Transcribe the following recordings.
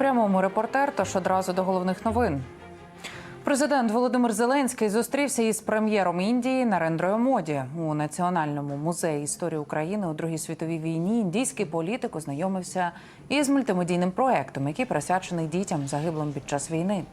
прямому репортер, тож одразу до головних новин. Президент Володимир Зеленський зустрівся із прем'єром Індії Нарендрою Моді у Національному музеї історії України у Другій світовій війні. Індійський політик ознайомився із мультимедійним проектом, який присвячений дітям загиблим під час війни.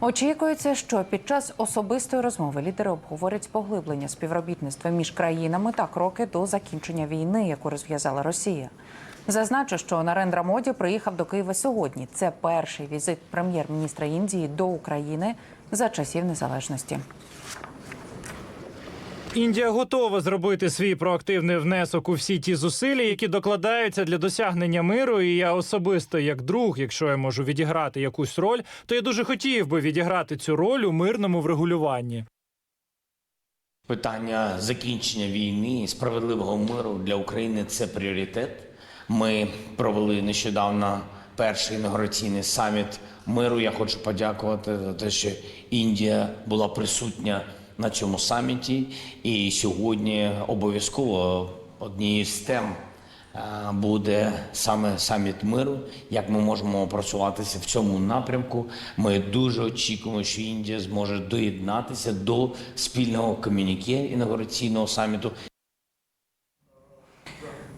Очікується, що під час особистої розмови лідери обговорять поглиблення співробітництва між країнами та кроки до закінчення війни, яку розв'язала Росія. Зазначу, що Нарендра Моді приїхав до Києва сьогодні. Це перший візит прем'єр-міністра Індії до України за часів незалежності. Індія готова зробити свій проактивний внесок у всі ті зусилля, які докладаються для досягнення миру. І я особисто, як друг, якщо я можу відіграти якусь роль, то я дуже хотів би відіграти цю роль у мирному врегулюванні. Питання закінчення війни і справедливого миру для України це пріоритет. Ми провели нещодавно перший інаугураційний саміт миру. Я хочу подякувати за те, що Індія була присутня на цьому саміті. І сьогодні обов'язково однією з тем е, буде саме саміт миру. Як ми можемо просуватися в цьому напрямку? Ми дуже очікуємо, що Індія зможе доєднатися до спільного комюніке інаугураційного саміту.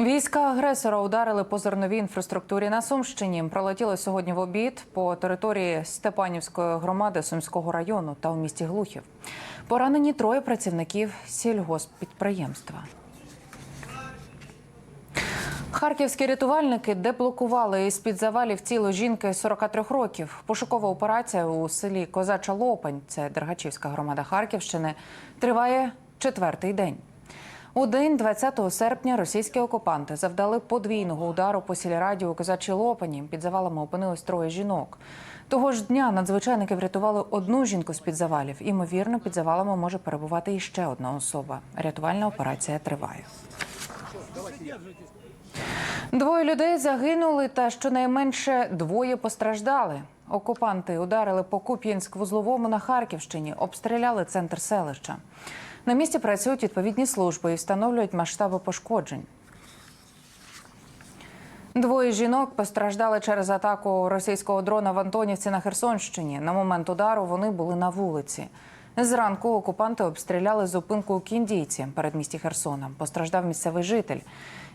Війська агресора ударили по зерновій інфраструктурі на Сумщині. Пролетіли сьогодні в обід по території Степанівської громади Сумського району та у місті Глухів. Поранені троє працівників сільгосппідприємства. Харківські рятувальники деблокували із під завалів тіло жінки 43 років. Пошукова операція у селі Козача Лопань, це Дергачівська громада Харківщини, триває четвертий день. У день 20 серпня російські окупанти завдали подвійного удару по сільраді у Козачій Лопані. Під завалами опинилось троє жінок. Того ж дня надзвичайники врятували одну жінку з під завалів. Імовірно, під завалами може перебувати іще одна особа. Рятувальна операція триває. Двоє людей загинули, та щонайменше двоє постраждали. Окупанти ударили по Куп'янськ-вузловому на Харківщині, обстріляли центр селища. На місці працюють відповідні служби і встановлюють масштаби пошкоджень. Двоє жінок постраждали через атаку російського дрона в Антонівці на Херсонщині. На момент удару вони були на вулиці. Зранку окупанти обстріляли зупинку у Кіндійці передмісті Херсона. Постраждав місцевий житель.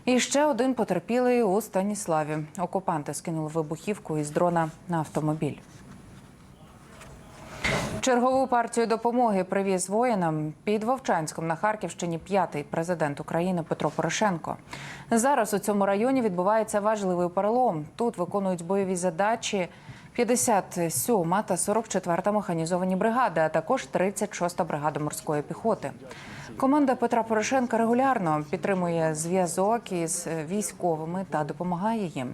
І ще один потерпілий у Станіславі. Окупанти скинули вибухівку із дрона на автомобіль. Чергову партію допомоги привіз воїнам під Вовчанськом на Харківщині п'ятий президент України Петро Порошенко. Зараз у цьому районі відбувається важливий перелом. Тут виконують бойові задачі 57 та 44 механізовані бригади, а також 36 бригада морської піхоти. Команда Петра Порошенка регулярно підтримує зв'язок із військовими та допомагає їм.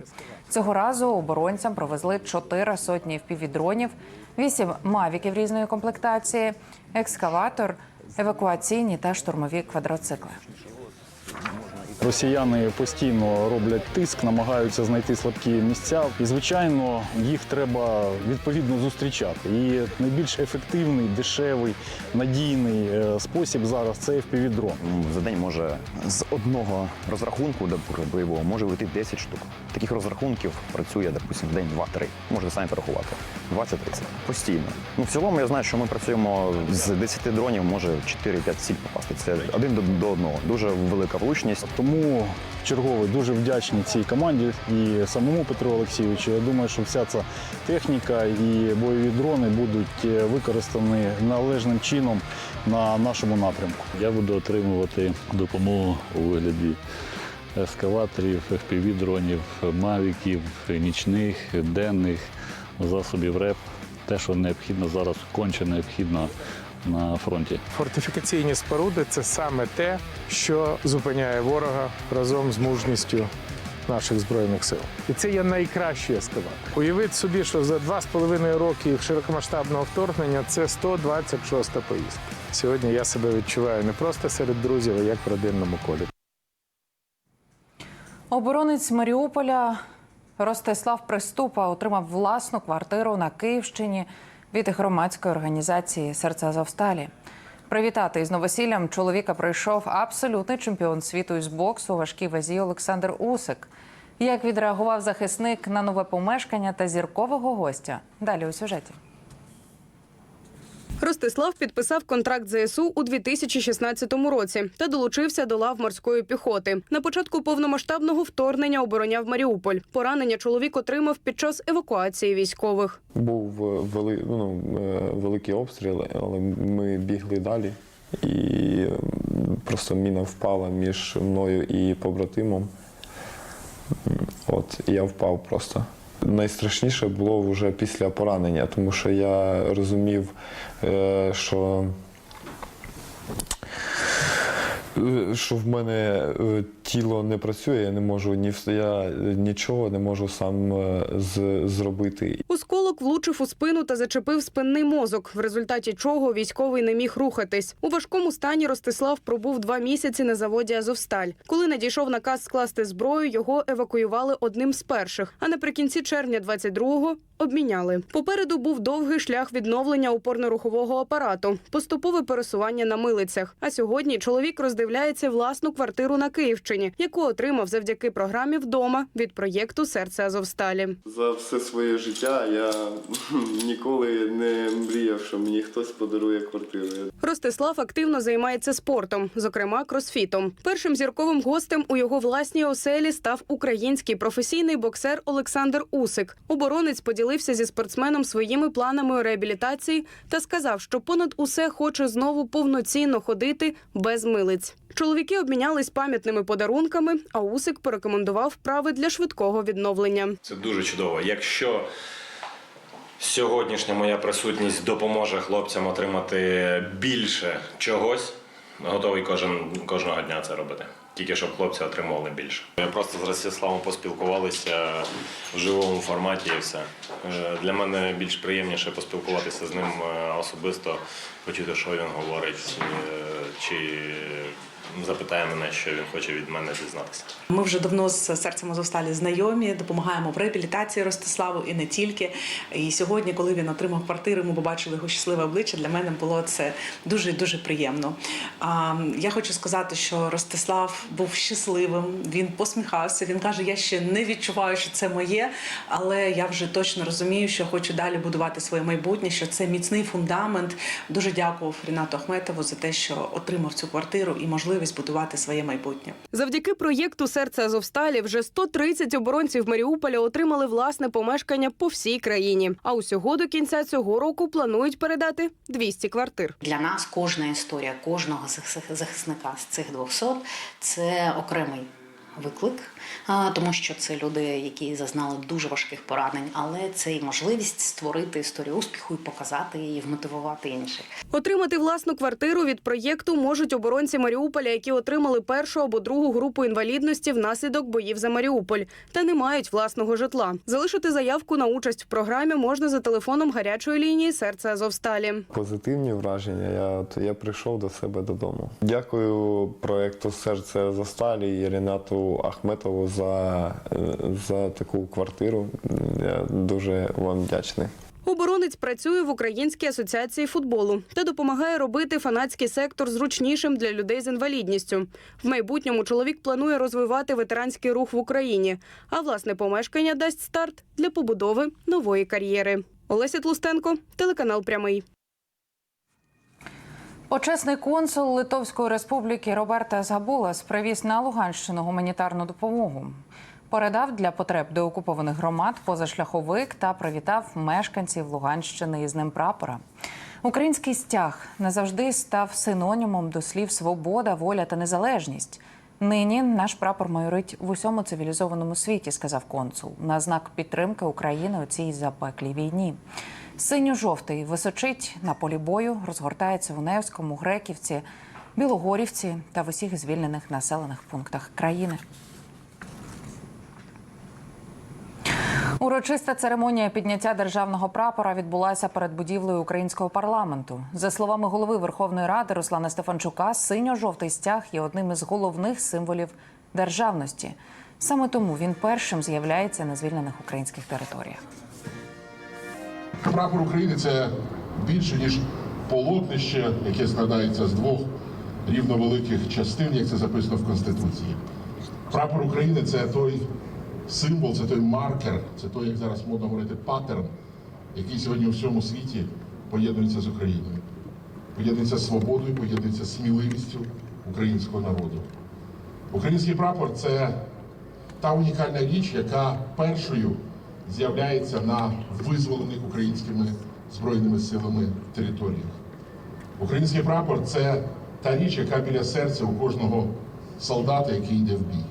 Цього разу оборонцям провезли чотири сотні впівдронів, вісім мавіків різної комплектації, екскаватор, евакуаційні та штурмові квадроцикли. Росіяни постійно роблять тиск, намагаються знайти слабкі місця. І, звичайно, їх треба відповідно зустрічати. І найбільш ефективний, дешевий, надійний е, спосіб зараз це FPV-дрон. За день може з одного розрахунку наприклад, бойового може вийти 10 штук. Таких розрахунків працює, допустим, в день 2-3. Можете самі порахувати. 20-30. Постійно. Ну, в цілому я знаю, що ми працюємо з 10 дронів, може 4-5 ціль попасти. Це один до, до одного. Дуже велика влучність. Тому черговий дуже вдячний цій команді і самому Петру Олексійовичу. Я думаю, що вся ця техніка і бойові дрони будуть е, використані належним чином на нашому напрямку. Я буду отримувати допомогу у вигляді ескаваторів, FPV-дронів, мавіків, нічних, денних засобів РЕП. Те, що необхідно зараз, конче необхідно на фронті. Фортифікаційні споруди це саме те, що зупиняє ворога разом з мужністю наших збройних сил. І це є найкращий ескаватор. Уявіть собі, що за два з половиною роки широкомасштабного вторгнення це 126-та поїздка. Сьогодні я себе відчуваю не просто серед друзів, а як в родинному колі. Оборонець Маріуполя Ростислав Приступа отримав власну квартиру на Київщині від громадської організації Серце Азовсталі. Привітати із новосіллям чоловіка прийшов абсолютний чемпіон світу із боксу у важкій вазі Олександр Усик. Як відреагував захисник на нове помешкання та зіркового гостя? Далі у сюжеті. Ростислав підписав контракт ЗСУ у 2016 році та долучився до лав морської піхоти. На початку повномасштабного вторгнення обороняв Маріуполь. Поранення чоловік отримав під час евакуації військових. Був е, вели, ну, е, великий обстріл, але ми бігли далі. І просто міна впала між мною і побратимом. От, я впав просто. Найстрашніше було вже після поранення, тому що я розумів, е, що, е, що в мене е, тіло не працює, я не можу ні я нічого не можу сам е, з, зробити. Осколок влучив у спину та зачепив спинний мозок, в результаті чого військовий не міг рухатись. У важкому стані Ростислав пробув два місяці на заводі Азовсталь. Коли надійшов наказ скласти зброю, його евакуювали одним з перших. А наприкінці червня 22-го обміняли. Попереду був довгий шлях відновлення опорно-рухового апарату, поступове пересування на милицях. А сьогодні чоловік роздивляється власну квартиру на Київщині, яку отримав завдяки програмі вдома від проєкту Серце Азовсталі. За все своє життя я ніколи не мріяв, що мені хтось подарує квартиру. Ростислав активно займається спортом, зокрема кросфітом. Першим зірковим гостем у його власній оселі став український професійний боксер Олександр Усик. Оборонець поділився зі спортсменом своїми планами реабілітації та сказав, що понад усе хоче знову повноцінно ходити без милиць. Чоловіки обмінялись пам'ятними подарунками, а Усик порекомендував вправи для швидкого відновлення. Це дуже чудово. Якщо сьогоднішня моя присутність допоможе хлопцям отримати більше чогось, готовий кожен кожного дня це робити. Тільки щоб хлопці отримували більше. Я просто з Ростиславом поспілкувалися в живому форматі і все. Е, Для мене більш приємніше поспілкуватися з ним е, особисто, почути, що він говорить, е, чи запитає мене, що він хоче від мене дізнатися. Ми вже давно з серцем Азовсталі знайомі, допомагаємо в реабілітації Ростиславу і не тільки. І сьогодні, коли він отримав квартиру, ми побачили його щасливе обличчя. Для мене було це дуже дуже приємно. Я хочу сказати, що Ростислав був щасливим. Він посміхався. Він каже: Я ще не відчуваю, що це моє, але я вже точно розумію, що хочу далі будувати своє майбутнє. Що це міцний фундамент. Дуже дякував Рінату Ахметову за те, що отримав цю квартиру і можливість будувати своє майбутнє. Завдяки проєкту Серце Азовсталі вже 130 оборонців Маріуполя отримали власне помешкання по всій країні. А усього до кінця цього року планують передати 200 квартир. Для нас кожна історія кожного захисника з цих 200 – це окремий виклик, тому що це люди, які зазнали дуже важких поранень, але це і можливість створити історію успіху і показати її, вмотивувати інших. Отримати власну квартиру від проєкту можуть оборонці Маріуполя, які отримали першу або другу групу інвалідності внаслідок боїв за Маріуполь та не мають власного житла. Залишити заявку на участь в програмі можна за телефоном гарячої лінії серце Азовсталі. Позитивні враження. Я, от, я прийшов до себе додому. Дякую проекту Серце за сталі і Ахметову за, за таку квартиру. Я дуже вам вдячний. Оборонець працює в Українській асоціації футболу та допомагає робити фанатський сектор зручнішим для людей з інвалідністю. В майбутньому чоловік планує розвивати ветеранський рух в Україні, а власне помешкання дасть старт для побудови нової кар'єри. Олеся Тлустенко, телеканал Прямий. Почесний консул Литовської республіки Роберта Забулас привіз на Луганщину гуманітарну допомогу. Передав для потреб деокупованих громад позашляховик та привітав мешканців Луганщини із ним прапора. Український стяг не завжди став синонімом до слів свобода, воля та незалежність. Нині наш прапор майорить в усьому цивілізованому світі, сказав консул, на знак підтримки України у цій запеклій війні. Синьо-жовтий височить на полі бою, розгортається в Невському, Греківці, Білогорівці та в усіх звільнених населених пунктах країни. Урочиста церемонія підняття державного прапора відбулася перед будівлею українського парламенту. За словами голови Верховної Ради Руслана Стефанчука, синьо-жовтий стяг є одним із головних символів державності. Саме тому він першим з'являється на звільнених українських територіях. Прапор України це більше ніж полотнище, яке складається з двох рівновеликих частин, як це записано в Конституції. Прапор України це той символ, це той маркер, це той, як зараз модно говорити, паттерн, який сьогодні у всьому світі поєднується з Україною. Поєднується з свободою, поєднується з сміливістю українського народу. Український прапор це та унікальна річ, яка першою з'являється на визволених українськими збройними силами територіях. Український прапор це та річ, яка біля серця у кожного солдата, який йде в бій.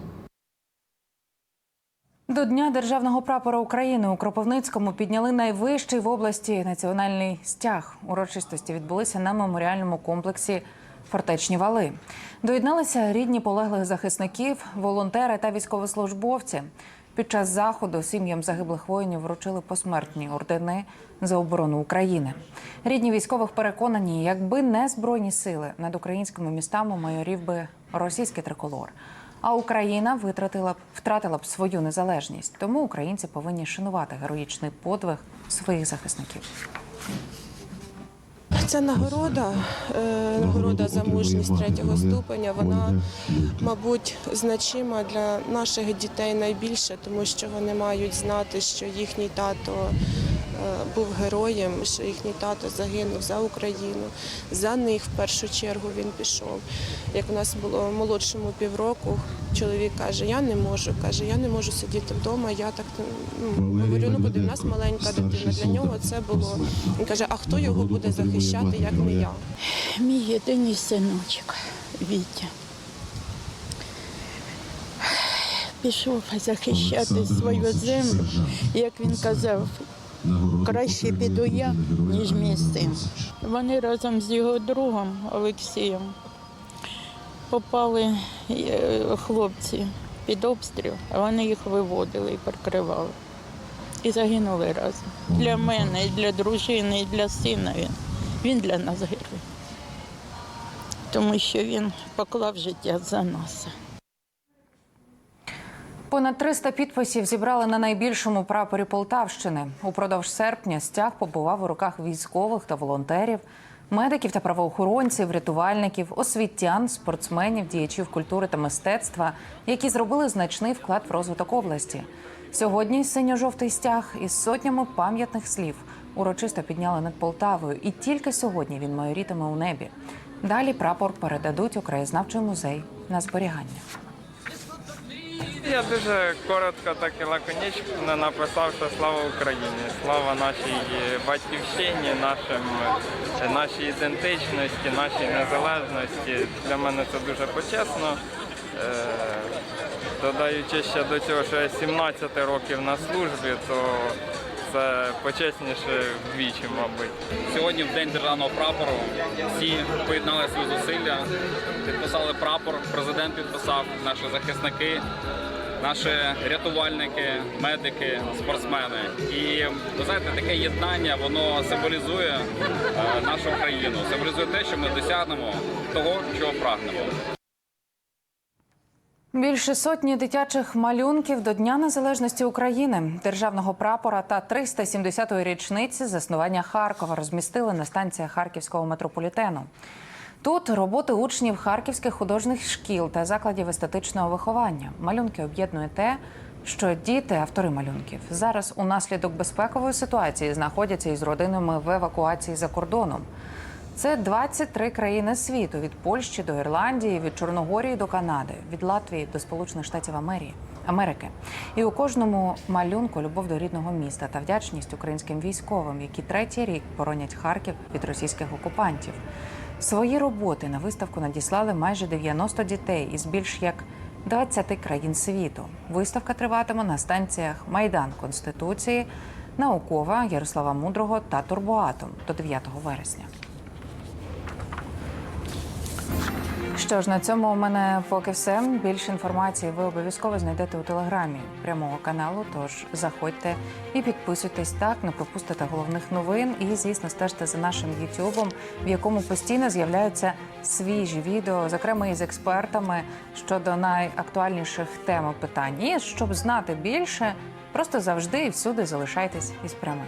До Дня державного прапора України у Кропивницькому підняли найвищий в області національний стяг. Урочистості відбулися на меморіальному комплексі Фортечні вали. Доєдналися рідні полеглих захисників, волонтери та військовослужбовці. Під час заходу сім'ям загиблих воїнів вручили посмертні ордени за оборону України. Рідні військових переконані, якби не збройні сили над українськими містами майорів би російський триколор. А Україна витратила б втратила б свою незалежність. Тому українці повинні шанувати героїчний подвиг своїх захисників. Ця нагорода, е, нагорода за мужність третього ступеня, вона, мабуть, значима для наших дітей найбільше, тому що вони мають знати, що їхній тато був героєм, що їхній тато загинув за Україну. За них в першу чергу він пішов. Як у нас було молодшому півроку, чоловік каже: Я не можу, каже, я не можу сидіти вдома. Я так ну, говорю, ну буде в нас маленька дитина. Для нього це було. Він каже, а хто його буде захищати, як не я? Мій єдиний синочок Вітя. Пішов захищати свою землю. Як він казав, краще піду я, ніж мій син. Вони разом з його другом Олексієм попали е, хлопці під обстріл, а вони їх виводили і прикривали. І загинули разом. Для мене, і для дружини, і для сина він. Він для нас герой. Тому що він поклав життя за нас. Понад 300 підписів зібрали на найбільшому прапорі Полтавщини. Упродовж серпня стяг побував у руках військових та волонтерів, медиків та правоохоронців, рятувальників, освітян, спортсменів, діячів культури та мистецтва, які зробили значний вклад в розвиток області. Сьогодні синьо-жовтий стяг із сотнями пам'ятних слів урочисто підняли над Полтавою, і тільки сьогодні він майорітиме у небі. Далі прапор передадуть у краєзнавчий музей на зберігання. Я дуже коротко, так і лаконічно написав, що слава Україні, слава нашій батьківщині, нашим, нашій ідентичності, нашій незалежності. Для мене це дуже почесно. Е, Додаючи ще до цього, що я 17 років на службі, то це почесніше вдвічі, мабуть. Сьогодні, в день державного прапору, всі поєднали свої зусилля, підписали прапор, президент підписав, наші захисники, наші рятувальники, медики, спортсмени. І ви знаєте, таке єднання воно символізує е, нашу країну, символізує те, що ми досягнемо того, чого прагнемо. Більше сотні дитячих малюнків до Дня Незалежності України, державного прапора та 370-ї річниці заснування Харкова розмістили на станціях харківського метрополітену. Тут роботи учнів харківських художніх шкіл та закладів естетичного виховання. Малюнки об'єднує те, що діти, автори малюнків, зараз унаслідок безпекової ситуації знаходяться із родинами в евакуації за кордоном. Це 23 країни світу від Польщі до Ірландії, від Чорногорії до Канади, від Латвії до Сполучених Штатів Америки. Америки. І у кожному малюнку любов до рідного міста та вдячність українським військовим, які третій рік боронять Харків від російських окупантів. Свої роботи на виставку надіслали майже 90 дітей із більш як 20 країн світу. Виставка триватиме на станціях Майдан Конституції, Наукова, Ярослава Мудрого та Турбоатом до 9 вересня. Що ж, на цьому у мене поки все. Більше інформації ви обов'язково знайдете у телеграмі прямого каналу. Тож заходьте і підписуйтесь так, не пропустите головних новин. І, звісно, стежте за нашим Ютубом, в якому постійно з'являються свіжі відео, зокрема із експертами щодо найактуальніших тем питань. І щоб знати більше, просто завжди і всюди залишайтесь із прямим.